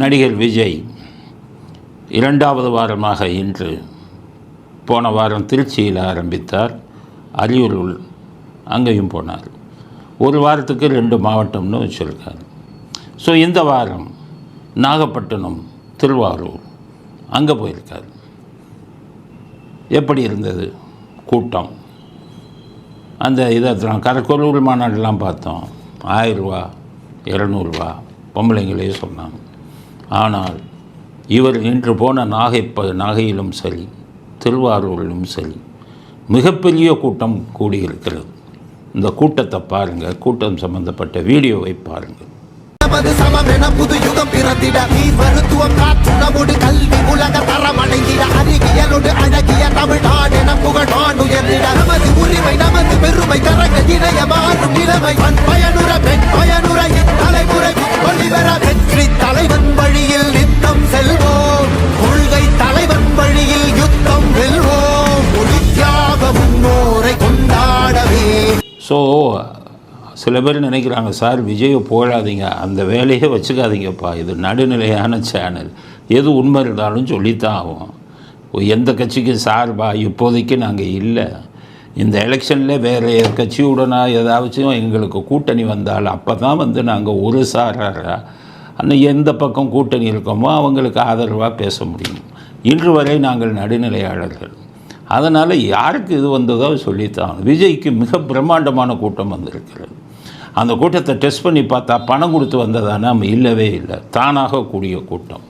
நடிகர் விஜய் இரண்டாவது வாரமாக இன்று போன வாரம் திருச்சியில் ஆரம்பித்தார். அரியலூர் அங்கேயும் போனார். ஒரு வாரத்துக்கு ரெண்டு மாவட்டம்னு வச்சுருக்காரு. ஸோ இந்த வாரம் நாகப்பட்டினம் திருவாரூர் அங்கே போயிருக்கார். எப்படி இருந்தது கூட்டம்? அந்த இதை கரக்கொருள் மாநாடுலாம் பார்த்தோம். ஆயிரரூவா இரநூறுவா பொம்பளைங்களே சொன்னாங்க. ஆனால் இவர் இன்று போன நாகை ப நாகையிலும் சரி திருவாரூரிலும் சரி மிகப்பெரிய கூட்டம் கூடியிருக்கிறது. இந்த கூட்டத்தை பாருங்கள் கூட்டம் சம்பந்தப்பட்ட வீடியோவை பாருங்கள் நமது சமம் என புது யுகம் பிறந்திட நீர் மருத்துவம் காற்றுணவோடு கல்வி உலக தரம் அடைந்திட அறிவியலோடு அழகிய தமிழ்நாடு என உயர்ந்திட நமது உரிமை நமது பெருமை கரக இணைய மாறும் நிலைமை பண் பயனுற பெண் பயனுற தலைமுறை. வழிபெற வெற்றி தலைவன் வழியில் நித்தம் செல்வோம். கொள்கை தலைவன் வழியில் யுத்தம் வெல்வோம். ஒளி முன்னோரை கொண்டாடவே. ஸோ சில பேர் நினைக்கிறாங்க சார் விஜயை போடாதீங்க அந்த வேலையே வச்சுக்காதீங்கப்பா. இது நடுநிலையான சேனல். எது உண்மை இருந்தாலும் சொல்லித்தான் ஆகும் எந்த கட்சிக்கும் சார்பா? இப்போதைக்கு நாங்கள் இல்லை. இந்த எலெக்ஷனில் வேறு கட்சியுடனா ஏதாச்சும் எங்களுக்கு கூட்டணி வந்தால் அப்போ தான் வந்து நாங்கள் ஒரு சாராராக அந்த எந்த பக்கம் கூட்டணி இருக்கோமோ அவங்களுக்கு ஆதரவாக பேச முடியும். இன்று வரை நாங்கள் நடுநிலையாளர்கள். அதனால் யாருக்கு இது வந்ததோ சொல்லித்தான். விஜய்க்கு மிக பிரம்மாண்டமான கூட்டம் வந்திருக்கிறது. அந்த கூட்டத்தை டெஸ்ட் பண்ணி பார்த்தா பணம் கொடுத்து வந்ததானா இல்லவே இல்லை. தானாக கூடிய கூட்டம்.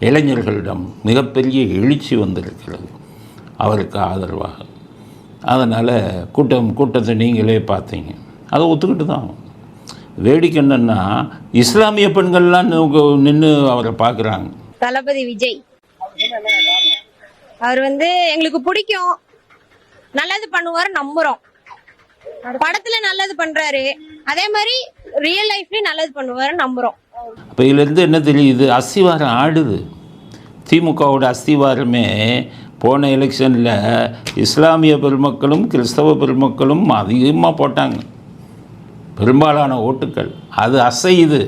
இளைஞர்களிடம் மிகப்பெரிய எழுச்சி வந்திருக்கிறது. அவருக்கு ஆதரவாக. அதனால் கூட்டம் கூட்டத்தை நீங்களே பார்த்தீங்க. அதை ஒத்துக்கிட்டு தான். வேடிக்கை என்னென்னா இஸ்லாமிய பெண்கள்லாம் நின்று அவரை பார்க்குறாங்க. தளபதி விஜய். அவர் வந்து எங்களுக்கு பிடிக்கும். நல்லது பண்ணுவாரு நம்புறோம். படத்துல நல்லது பண்றாரு. அதே மாதிரி ரியல் லைஃப்லயும் நல்லது பண்ணுவாரு நம்புறோம். அப்போ இதுலேருந்து என்ன தெரியுது? அஸ்திவாரம் ஆடுது. திமுகவோட அஸ்திவாரமே போன எலெக்ஷனில் இஸ்லாமிய பெருமக்களும் கிறிஸ்தவ பெருமக்களும் அதிகமாக போட்டாங்க. பெரும்பாலான ஓட்டுக்கள். அது அசையுது.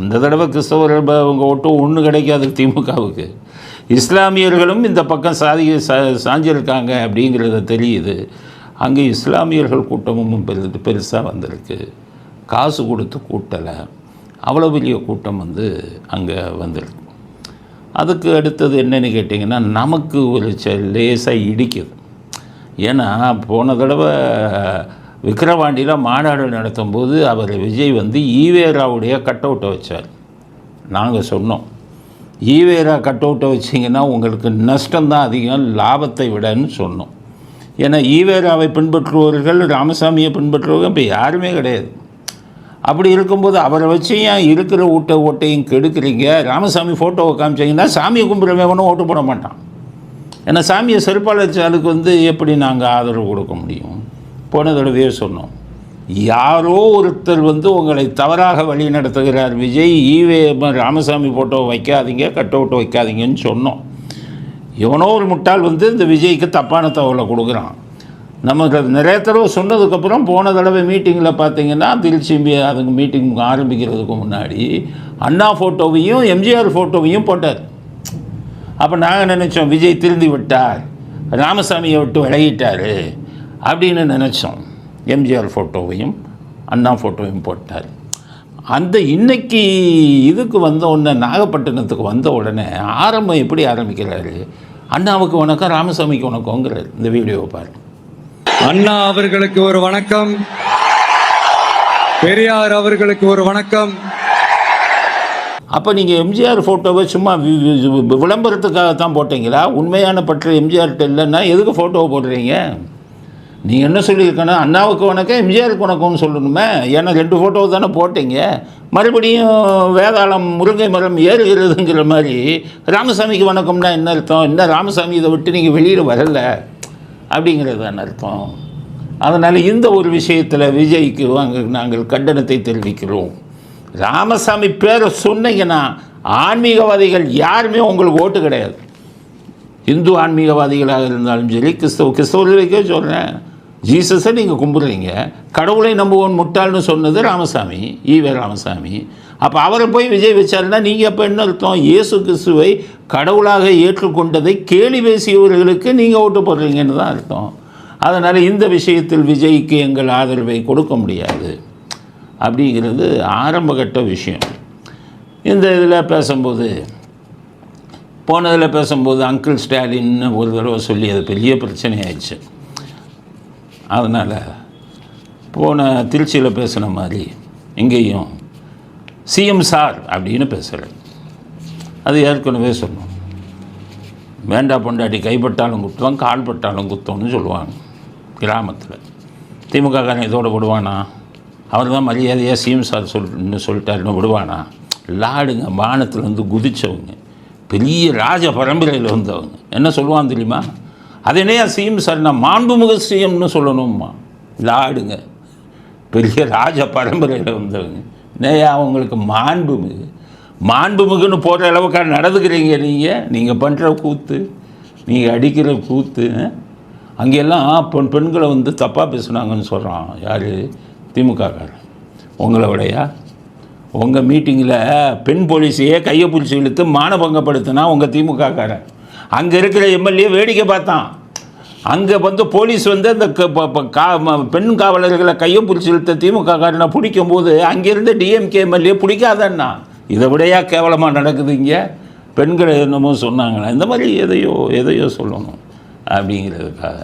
இந்த தடவை கிறிஸ்தவர்கள் அவங்க ஓட்டும் ஒன்று கிடைக்காது திமுகவுக்கு. இஸ்லாமியர்களும் இந்த பக்கம் சாதி சா சாஞ்சிருக்காங்க அப்படிங்கிறத தெரியுது. அங்கே இஸ்லாமியர்கள் கூட்டமும் பெரு பெருசாக வந்திருக்கு. காசு கொடுத்து கூட்டலை. அவ்வளோ பெரிய கூட்டம் வந்து அங்கே வந்திருக்கு. அதுக்கு அடுத்தது என்னென்னு கேட்டிங்கன்னா நமக்கு ஒரு லேசாக இடிக்குது. ஏன்னா போன தடவை விக்கிரவாண்டியில் மாநாடு நடத்தும்போது அவர் விஜய் வந்து ஈவேராவுடைய கட் அவுட்டை வச்சார். நாங்கள் சொன்னோம். ஈவேரா கட் அவுட்டை வச்சிங்கன்னா உங்களுக்கு நஷ்டம்தான் அதிகம் லாபத்தை விடன்னு சொன்னோம். ஏன்னா ஈவேராவை பின்பற்றுபவர்கள் ராமசாமியை பின்பற்றுபவர்கள் இப்போ யாருமே கிடையாது. அப்படி இருக்கும்போது அவரை வச்சு ஏன் இருக்கிற ஊட்ட ஓட்டையும் கெடுக்குறீங்க? ராமசாமி ஃபோட்டோவை காமிச்சிங்கன்னா சாமியை கும்பிட்றவனும் ஓட்டு போட மாட்டான். ஏன்னா சாமியை செருப்பாலச்சாலுக்கு வந்து எப்படி நாங்கள் ஆதரவு கொடுக்க முடியும்? போன தடவையே சொன்னோம். யாரோ ஒருத்தர் வந்து உங்களை தவறாக வழி நடத்துகிறார் விஜய் ஈவே ராமசாமி ஃபோட்டோ வைக்காதீங்க கட் அவுட் வைக்காதீங்கன்னு சொன்னோம். எவனோ ஒரு முட்டாள் வந்து இந்த விஜய்க்கு தப்பான தகவலை கொடுக்குறான். நமக்கு நிறைய தடவை சொன்னதுக்கப்புறம் போன தடவை மீட்டிங்கில் பார்த்தீங்கன்னா திருச்சி அதுக்கு மீட்டிங் ஆரம்பிக்கிறதுக்கு முன்னாடி அண்ணா ஃபோட்டோவையும் எம்ஜிஆர் ஃபோட்டோவையும் போட்டார். அப்போ நாங்கள் நினச்சோம் விஜய் திருந்தி விட்டார். ராமசாமியை விட்டு விலகிட்டார். அப்படின்னு நினச்சோம். எம்ஜிஆர் ஃபோட்டோவையும் அண்ணா ஃபோட்டோவையும் போட்டார். அந்த இன்னைக்கு இதுக்கு வந்த உடனே நாகப்பட்டினத்துக்கு வந்த உடனே ஆரம்பம் எப்படி ஆரம்பிக்கிறாரு? அண்ணாவுக்கு வணக்கம் ராமசாமிக்கு உனக்கோங்கிறார் இந்த வீடியோவை பாருங்கள் அண்ணா அவர்களுக்கு ஒரு வணக்கம். பெரியார் அவர்களுக்கு ஒரு வணக்கம். அப்போ நீங்கள் எம்ஜிஆர் ஃபோட்டோவை சும்மா வி- விளம்பரத்துக்காக தான் போட்டீங்களா? உண்மையான பற்று எம்ஜிஆர்கிட்ட இல்லைன்னா எதுக்கு ஃபோட்டோவை போடுறீங்க? நீங்கள் என்ன சொல்லியிருக்கணும்? அண்ணாவுக்கு வணக்கம் எம்ஜிஆருக்கு வணக்கம்னு சொல்லணுமே. ஏன்னா ரெண்டு ஃபோட்டோ தானே போட்டீங்க. மறுபடியும் வேதாளம் முருங்கை மரம் ஏறுகிறதுங்கிற மாதிரி ராமசாமிக்கு வணக்கம்னா என்ன அர்த்தம்? என்ன ராமசாமி இதை விட்டு நீங்கள் வெளியில் வரலை? அப்படிங்கிறது தான் அர்த்தம். அதனால் இந்த ஒரு விஷயத்தில் விஜய்க்கு நாங்கள் கண்டனத்தை தெரிவிக்கிறோம். ராமசாமி பேரை சொன்னீங்கன்னா ஆன்மீகவாதிகள் யாருமே உங்களுக்கு ஓட்டு கிடையாது. இந்து ஆன்மீகவாதிகளாக இருந்தாலும் சரி கிறிஸ்தவ கிறிஸ்தவர்களுக்கே சொல்கிறேன் ஜீசஸை நீங்கள் கும்பிட்றீங்க. கடவுளை நம்புவோன் முட்டாள்னு சொன்னது ராமசாமி ஈவே ராமசாமி. அப்போ அவரை போய் விஜய் வச்சாருன்னா நீங்கள் அப்போ என்ன அர்த்தம்? இயேசு கிறிஸ்துவை கடவுளாக ஏற்றுக்கொண்டதை கேலி பேசியவர்களுக்கு நீங்கள் ஓட்டு போடுறீங்கன்னு தான் அர்த்தம். அதனால் இந்த விஷயத்தில் விஜய்க்கு எங்கள் ஆதரவை கொடுக்க முடியாது. அப்படிங்கிறது ஆரம்பகட்ட விஷயம். இந்த இதில் பேசும்போது போனதில் பேசும்போது அங்கிள் ஸ்டாலின்னு ஒரு தடவை சொல்லி அது பெரிய பிரச்சனையாயிடுச்சு. அதனால் போன திருச்சியில் பேசின மாதிரி இங்கேயும் சிஎம் சார் அப்படின்னு பேசுகிறேன் அது ஏற்கனவே சொன்னோம். வேண்டா பொண்டாட்டி கைப்பட்டாலும் குத்தம் கால் பட்டாலும் குத்தம்னு சொல்லுவாங்க கிராமத்தில். திமுக காரன் இதோடு விடுவானா? அவர் தான் மரியாதையாக சிஎம் சார் சொல்லின்னு சொல்லிட்டாருன்னு விடுவானா? லாடுங்க வானத்துலேருந்து குதிச்சவங்க பெரிய ராஜ பரம்பரையில் வந்தவங்க. என்ன சொல்லுவான் தெரியுமா? அது என்னையா சிஎம் சார் நான் மாண்புமுக சிஎம்னு சொல்லணுமா லாடுங்க பெரிய ராஜ பரம்பரையில் வந்தவங்க. நேயா அவங்களுக்கு மாண்புமிகு மாண்புமிகுன்னு போடுற அளவுக்கா நடந்துக்கிறீங்க நீங்கள் நீங்கள் பண்ணுற கூத்து நீங்கள் அடிக்கிற கூத்து அங்கெல்லாம் பெண் பெண்களை வந்து தப்பாக பேசுனாங்கன்னு சொல்கிறான் யார்? திமுகக்காரன் உங்களை விடையா? உங்கள் மீட்டிங்கில் பெண் போலீஸையே கையை பிடிச்சி இழுத்து மானபங்கப்படுத்தினா உங்கள் திமுகக்காரன் அங்கே இருக்கிற எம்எல்ஏ வேடிக்கை பார்த்தான். அங்கே வந்து போலீஸ் வந்து அந்த க- ப- ப- கா பெண் காவலர்களை கையை பிடிச்சி இழுத்த திமுக காரனை பிடிக்கும்போது அங்கேருந்து டிஎம்கே எம்எல்ஏ பிடிக்காதன்னா? இதை விடையா கேவலமாக நடக்குது இங்கே பெண்கள் என்னமோ சொன்னாங்களே? இந்த மாதிரி எதையோ எதையோ சொல்லணும் அப்படிங்கிறதுக்காக.